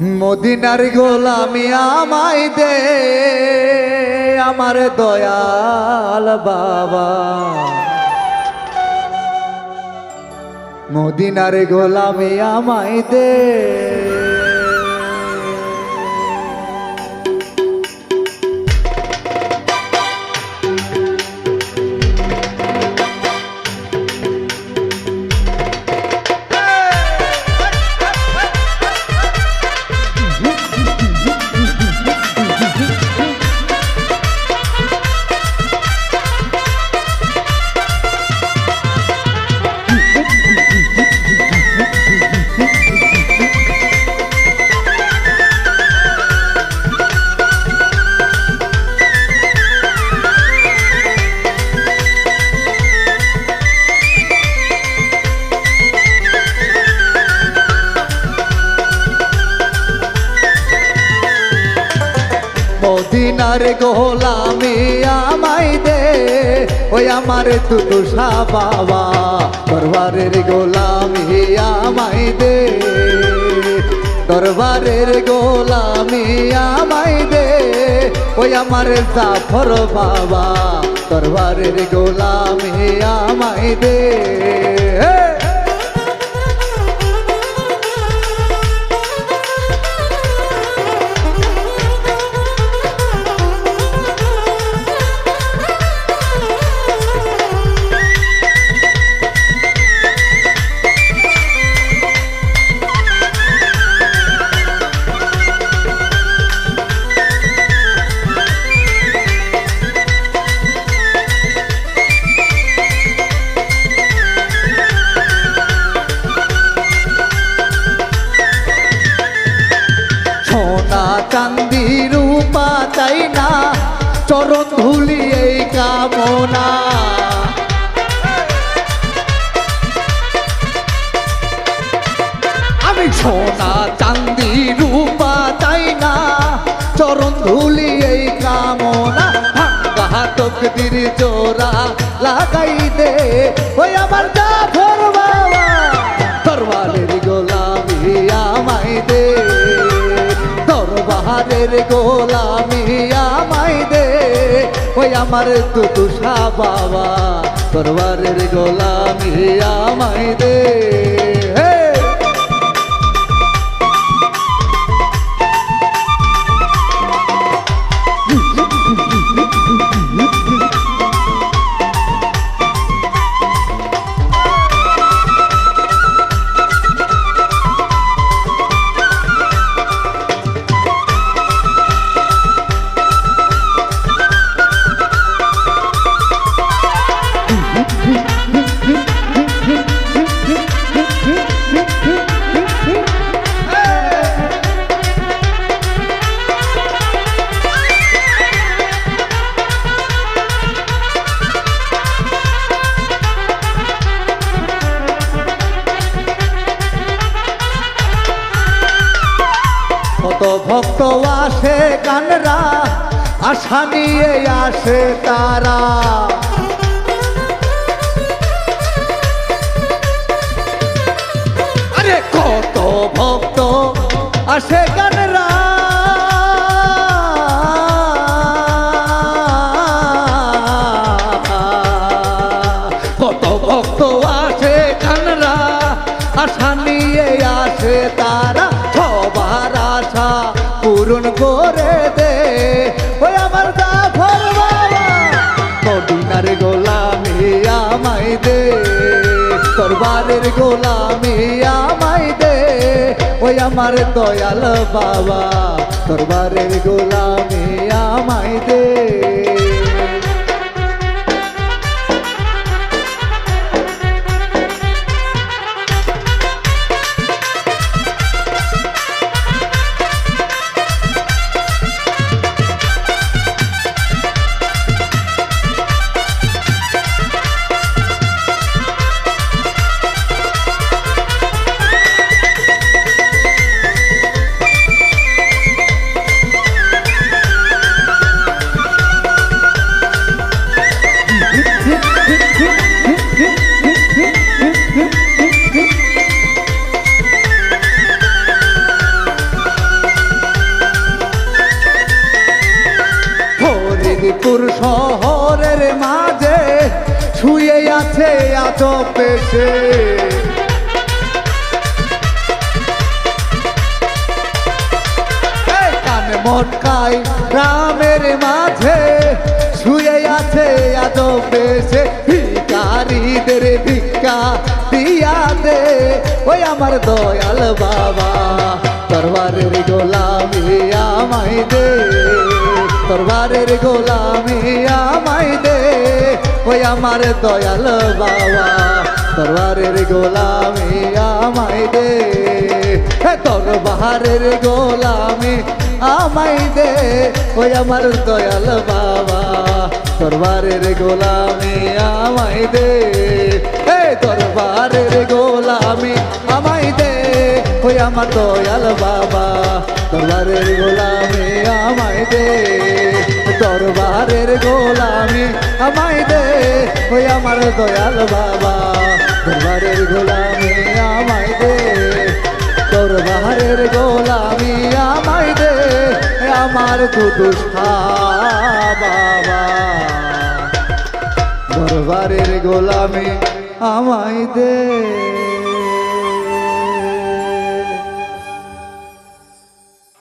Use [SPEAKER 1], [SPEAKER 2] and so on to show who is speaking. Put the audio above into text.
[SPEAKER 1] মদিনার গোলামি আমায় দে আমার দয়াল বাবা। মদিনার গোলামি আমায় দে। মদিনার গোলামি আমায় দে। ওই আমার দুটো সা বাবা, দরবারের গোলামি আমায় দে। দরবারের গোলামি আমায় দে। ওই আমার জাফর বাবা, দরবারের গোলামি আমায় দে। সোনা চান্দি রূপা চাই না। চরণ ধুলি এই কামনা। আমি সোনা চান্দি রূপা চাই না। চরণ ধুলি এই কামনা। ভাঙ্গা তকদির জোড়া লাগাই দে। ওই আমার দরবারের গোলামি আমায় দে ওই আমার তুষা বাবা তরবারের গোলামি আমায় দে হে! ভক্ত আসে গানরা আশা নিয়ে আসে তারা। আরে কত ভক্ত আসে গানরা গোলামি আমায় দে। ওই আমার দয়াল বাবা দরবারের গোলামি আমায় দে। শহরের মাঝে শুয়ে আছে আজ পেশে কানে মটকাই গ্রামের মাঝে শুয়ে আছে আজ পেশে ভিকারীদের ভিক্ষা দিয়া দে ওই আমার দয়াল বাবা। তরবারের গোলামি আমায় দে। তরবারের গোলামি আমায় দে। ওই আমার দয়াল বাবা তরবারের গোলামি আমায় দে। হে তরবারের গোলামি আমায় দে। ওই আমার দয়াল বাবা, দরবারের গোলামি আমায় দে। হে দরবারের গোলামি আমায় দে। ওই আমার দয়াল বাবা দরবারের গোলামি আমায় দে, দরবারের গোলামি আমায় দে। ওই আমার দয়াল বাবা, দরবারের গোলামি আমায় দে, দরবারের গোলামি আমায় দে। আমার দুদু বাবা, দরবারের গোলামি আমায় দে।